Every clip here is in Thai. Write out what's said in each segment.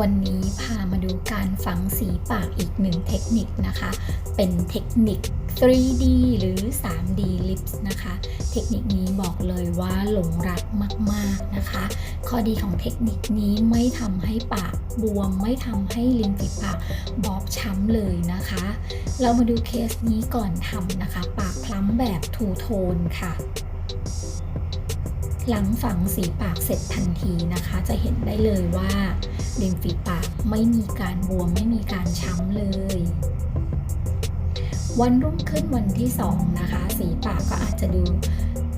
วันนี้พามาดูการฝังสีปากอีกหนึ่งเทคนิคนะคะ เป็นเทคนิค 3D หรือ 3D lips นะคะ เทคนิคนี้บอกเลยว่าหลงรักมาก ๆนะคะ ข้อดีของเทคนิคนี้ไม่ทำให้ปากบวม ไม่ทำให้ริมฝีปากบอบช้ำเลยนะคะ เรามาดูเคสนี้ก่อนทำนะคะ ปากคล้ำแบบทูโทนค่ะ หลังฝังสีปากเสร็จทันทีนะคะ จะเห็นได้เลยว่าริมฝีปากไม่มีการบวมไม่มีการช้ำเลย วันรุ่งขึ้นวันที่สองนะคะ สีปากก็อาจจะดู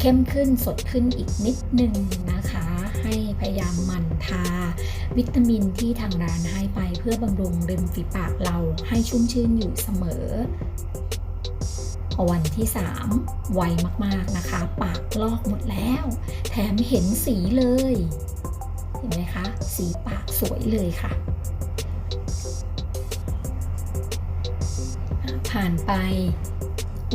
เข้มขึ้นสดขึ้นอีกนิดนึงนะคะ ให้พยายามหมั่นทา วิตามินที่ทางร้านให้ไปเพื่อบำรุงริมฝีปากเราให้ชุ่มชื่นอยู่เสมอ พอวันที่ 3 ไวมากๆนะคะ ปากลอกหมดแล้ว แถมเห็นสีเลย เห็นไหมคะ สีปากสวยเลยค่ะ ผ่านไป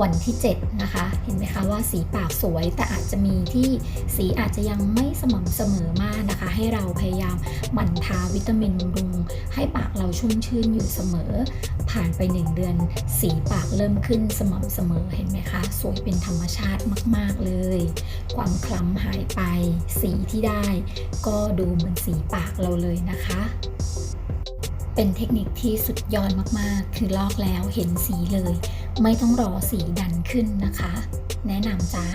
วันที่ 7 นะคะ เห็นไหมคะว่าสีปากสวย แต่อาจจะมีที่สีอาจจะยังไม่สม่ำเสมอมากนะคะ ให้เราพยายามหมั่นทาวิตามินบำรุง ให้ปากเราชุ่มชื่นอยู่เสมอ ผ่านไป 1 เดือน สีปากเริ่มขึ้นสม่ำเสมอเห็นไหมคะ สวยเป็นธรรมชาติมาก ๆ เลย ความคล้ำหายไป สีที่ได้ ก็ดูเหมือนสีปากเราเลยนะคะ เป็นเทคนิคที่สุดยอดมากๆ คือลอกแล้วเห็นสีเลย ไม่ต้องรอสีดันขึ้นนะคะ แนะนำจ้า